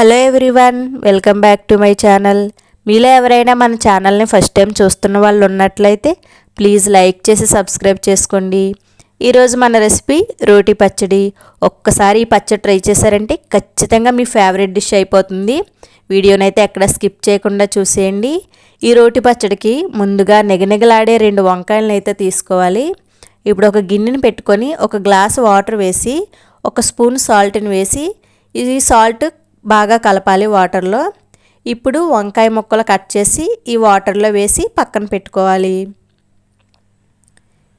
Hello everyone welcome back to my channel. మీలో ఎవరైనా మన ఛానల్ని ఫస్ట్ టైం చూస్తున్న వాళ్ళు ఉన్నట్లయితే ప్లీజ్ లైక్ చేసి సబ్స్క్రైబ్ చేసుకోండి. ఈరోజు మన రెసిపీ రోటి పచ్చడి. ఒక్కసారి ఈ పచ్చడి ట్రై చేశారంటే ఖచ్చితంగా మీ ఫేవరెట్ డిష్ అయిపోతుంది. వీడియోనైతే ఎక్కడ స్కిప్ చేయకుండా చూసేయండి. ఈ రోటి పచ్చడికి ముందుగా నెగనెగలాడే రెండు వంకాయలను అయితే తీసుకోవాలి. ఇప్పుడు ఒక గిన్నెని పెట్టుకొని ఒక గ్లాస్ వాటర్ వేసి ఒక స్పూన్ సాల్ట్ని వేసి ఈ సాల్ట్ బాగా కలపాలి వాటర్లో. ఇప్పుడు వంకాయ ముక్కలు కట్ చేసి ఈ వాటర్లో వేసి పక్కన పెట్టుకోవాలి.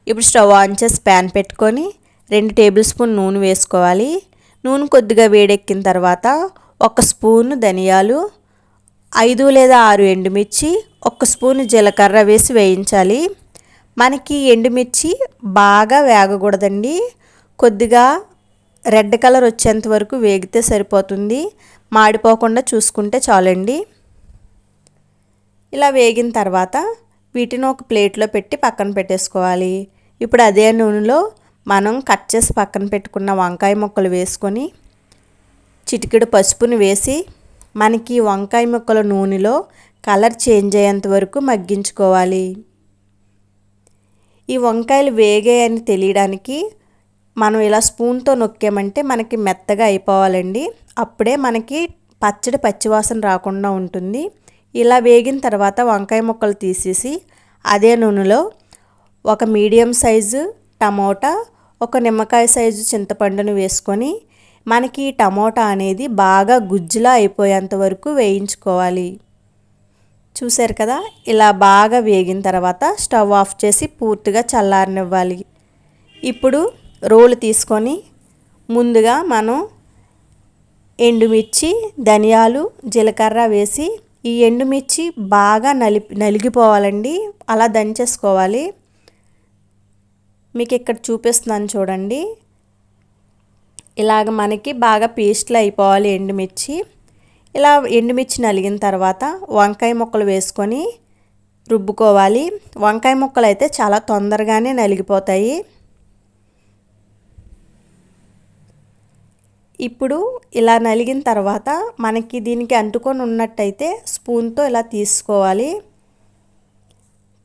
ఇప్పుడు స్టవ్ ఆన్ చేసి ప్యాన్ పెట్టుకొని రెండు టేబుల్ స్పూన్ నూనె వేసుకోవాలి. నూనె కొద్దిగా వేడెక్కిన తర్వాత ఒక స్పూన్ ధనియాలు ఐదు లేదా ఆరు ఎండుమిర్చి ఒక స్పూన్ జీలకర్ర వేసి వేయించాలి. మనకి ఎండుమిర్చి బాగా వేగకూడదండి. కొద్దిగా రెడ్ కలర్ వచ్చేంత వరకు వేగితే సరిపోతుంది. మాడిపోకుండా చూసుకుంటే చాలండి. ఇలా వేగిన తర్వాత వీటిని ఒక ప్లేట్లో పెట్టి పక్కన పెట్టేసుకోవాలి. ఇప్పుడు అదే నూనెలో మనం కట్ చేసి పక్కన పెట్టుకున్న వంకాయ ముక్కలు వేసుకొని చిటికెడు పసుపుని వేసి మనకి వంకాయ ముక్కల నూనెలో కలర్ చేంజ్ అయ్యేంత వరకు మగ్గించుకోవాలి. ఈ వంకాయలు వేగాయని తెలియడానికి మనం ఇలా స్పూన్తో నొక్కామంటే మనకి మెత్తగా అయిపోవాలండి. అప్పుడే మనకి పచ్చడి పచ్చివాసన రాకుండా ఉంటుంది. ఇలా వేగిన తర్వాత వంకాయ ముక్కలు తీసేసి అదే నూనెలో ఒక మీడియం సైజు టమోటా ఒక నిమ్మకాయ సైజు చింతపండును వేసుకొని మనకి టమోటా అనేది బాగా గుజ్జులా అయిపోయేంత వరకు వేయించుకోవాలి. చూశారు కదా? ఇలా బాగా వేగిన తర్వాత స్టవ్ ఆఫ్ చేసి పూర్తిగా చల్లారనివ్వాలి. ఇప్పుడు రోలు తీసుకొని ముందుగా మనం ఎండుమిర్చి ధనియాలు జీలకర్ర వేసి ఈ ఎండుమిర్చి బాగా నలి నలిగిపోవాలండి. అలా దంచేసుకోవాలి. మీకు ఇక్కడ చూపిస్తున్నాను చూడండి. ఇలాగ మనకి బాగా పేస్ట్లు అయిపోవాలి ఎండుమిర్చి. ఇలా ఎండుమిర్చి నలిగిన తర్వాత వంకాయ ముక్కలు వేసుకొని రుబ్బుకోవాలి. వంకాయ ముక్కలు అయితే చాలా తొందరగానే నలిగిపోతాయి. ఇప్పుడు ఇలా నలిగిన తర్వాత మనకి దీనికి అంటుకొని ఉన్నట్టయితే స్పూన్తో ఇలా తీసుకోవాలి.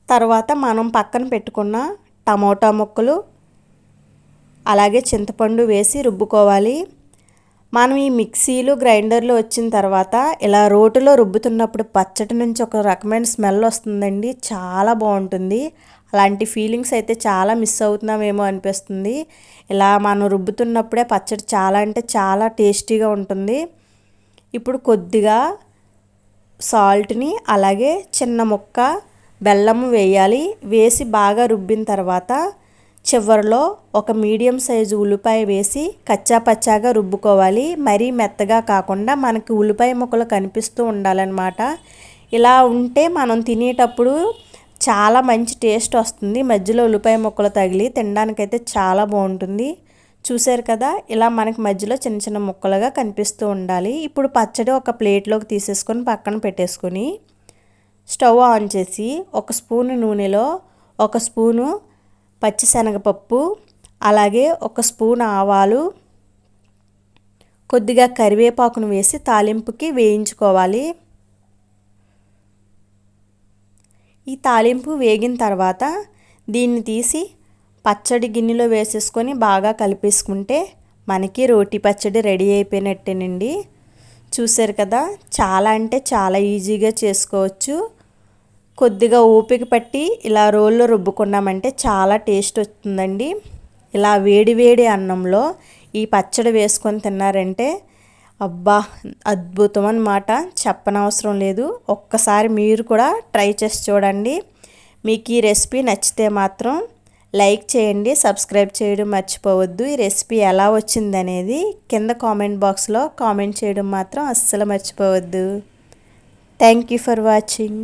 తర్వాత మనం పక్కన పెట్టుకున్న టమోటా ముక్కలు అలాగే చింతపండు వేసి రుబ్బుకోవాలి. మనం ఈ మిక్సీలు గ్రైండర్లు వచ్చిన తర్వాత ఇలా రోటులో రుబ్బుతున్నప్పుడు పచ్చటి నుంచి ఒక రకమైన స్మెల్ వస్తుందండి. చాలా బాగుంటుంది. అలాంటి ఫీలింగ్స్ అయితే చాలా మిస్ అవుతున్నామేమో అనిపిస్తుంది. ఇలా మనం రుబ్బుతున్నప్పుడే పచ్చడి చాలా అంటే చాలా టేస్టీగా ఉంటుంది. ఇప్పుడు కొద్దిగా సాల్ట్ని అలాగే చిన్న ముక్క బెల్లం వేయాలి. వేసి బాగా రుబ్బిన తర్వాత చివరిలో ఒక మీడియం సైజు ఉల్లిపాయ వేసి కచ్చా పచ్చాగా రుబ్బుకోవాలి. మరీ మెత్తగా కాకుండా మనకి ఉల్లిపాయ ముక్కలు కనిపిస్తూ ఉండాలన్నమాట. ఇలా ఉంటే మనం తినేటప్పుడు చాలా మంచి టేస్ట్ వస్తుంది. మధ్యలో ఉల్లిపాయ ముక్కలు తగిలి తినడానికైతే చాలా బాగుంటుంది. చూసారు కదా? ఇలా మనకి మధ్యలో చిన్న చిన్న ముక్కలుగా కనిపిస్తూ ఉండాలి. ఇప్పుడు పచ్చడి ఒక ప్లేట్లోకి తీసేసుకొని పక్కన పెట్టేసుకొని స్టవ్ ఆన్ చేసి ఒక స్పూన్ నూనెలో ఒక స్పూను పచ్చిశనగపప్పు అలాగే ఒక స్పూన్ ఆవాలు కొద్దిగా కరివేపాకును వేసి తాలింపుకి వేయించుకోవాలి. ఈ తాలింపు వేగిన తర్వాత దీన్ని తీసి పచ్చడి గిన్నెలో వేసేసుకొని బాగా కలిపేసుకుంటే మనకి రోటి పచ్చడి రెడీ అయిపోయినట్టేనండి. చూసారు కదా చాలా అంటే చాలా ఈజీగా చేసుకోవచ్చు. కొద్దిగా ఓపిక పట్టి ఇలా రోల్లో రుబ్బుకున్నామంటే చాలా టేస్ట్ వస్తుందండి. ఇలా వేడి వేడి అన్నంలో ఈ పచ్చడి వేసుకొని తిన్నారంటే అబ్బా అద్భుతం అనమాట చెప్పనవసరం లేదు. ఒక్కసారి మీరు కూడా ట్రై చేసి చూడండి. మీకు ఈ రెసిపీ నచ్చితే మాత్రం లైక్ చేయండి సబ్స్క్రైబ్ చేయడం మర్చిపోవద్దు. ఈ రెసిపీ ఎలా వచ్చింది అనేది కింద కామెంట్ బాక్స్లో కామెంట్ చేయడం మాత్రం అస్సలు మర్చిపోవద్దు. Thank you for watching.